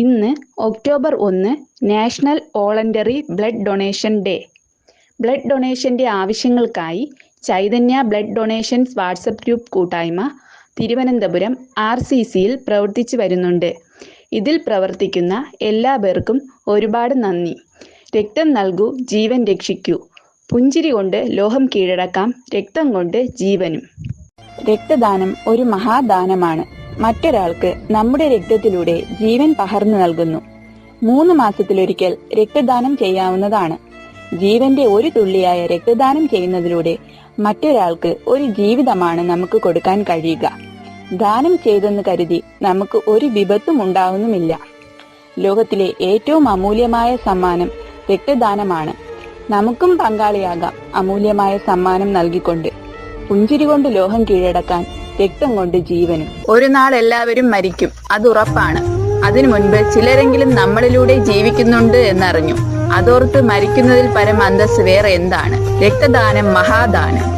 ഇന്ന് ഒക്ടോബർ ഒന്ന് national voluntary blood donation day. Blood ഡൊണേഷന്റെ ആവശ്യങ്ങൾക്കായി Chaitanya blood donations WhatsApp group കൂട്ടായ്മ തിരുവനന്തപുരം ആർ സി സിയിൽ പ്രവർത്തിച്ചു വരുന്നുണ്ട്. ഇതിൽ പ്രവർത്തിക്കുന്ന എല്ലാ പേർക്കും ഒരുപാട് നന്ദി. രക്തം നൽകൂ ജീവൻ രക്ഷിക്കൂ. പുഞ്ചിരി കൊണ്ട് ലോഹം കീഴടക്കാം രക്തം കൊണ്ട് ജീവനും. രക്തദാനം ഒരു മഹാദാനമാണ്. മറ്റൊരാൾക്ക് നമ്മുടെ രക്തത്തിലൂടെ ജീവൻ പകർന്നു നൽകുന്നു. മൂന്ന് മാസത്തിലൊരിക്കൽ രക്തദാനം ചെയ്യാവുന്നതാണ്. ജീവന്റെ ഒരു തുള്ളിയായ രക്തദാനം ചെയ്യുന്നതിലൂടെ മറ്റൊരാൾക്ക് ഒരു ജീവിതമാണ് നമുക്ക് കൊടുക്കാൻ കഴിയുക. ദാനം ചെയ്തെന്ന് കരുതി നമുക്ക് ഒരു വിപത്തും ഉണ്ടാവുന്നുമില്ല. ലോകത്തിലെ ഏറ്റവും അമൂല്യമായ സമ്മാനം രക്തദാനമാണ്. നമുക്കും പങ്കാളിയാകാം അമൂല്യമായ സമ്മാനം നൽകിക്കൊണ്ട്. പുഞ്ചിരി കൊണ്ട് ലോഹം കീഴടക്കാൻ രക്തം കൊണ്ട് ജീവനും. ഒരു നാൾ എല്ലാവരും മരിക്കും. അത് ഉറപ്പാണ്. അതിനു മുൻപ് ചിലരെങ്കിലും നമ്മളിലൂടെ ജീവിക്കുന്നുണ്ട് എന്നറിഞ്ഞു. അതോർത്ത് മരിക്കുന്നതിൽ പരം അന്തസ് വേറെ എന്താണ്? രക്തദാനം മഹാദാനം.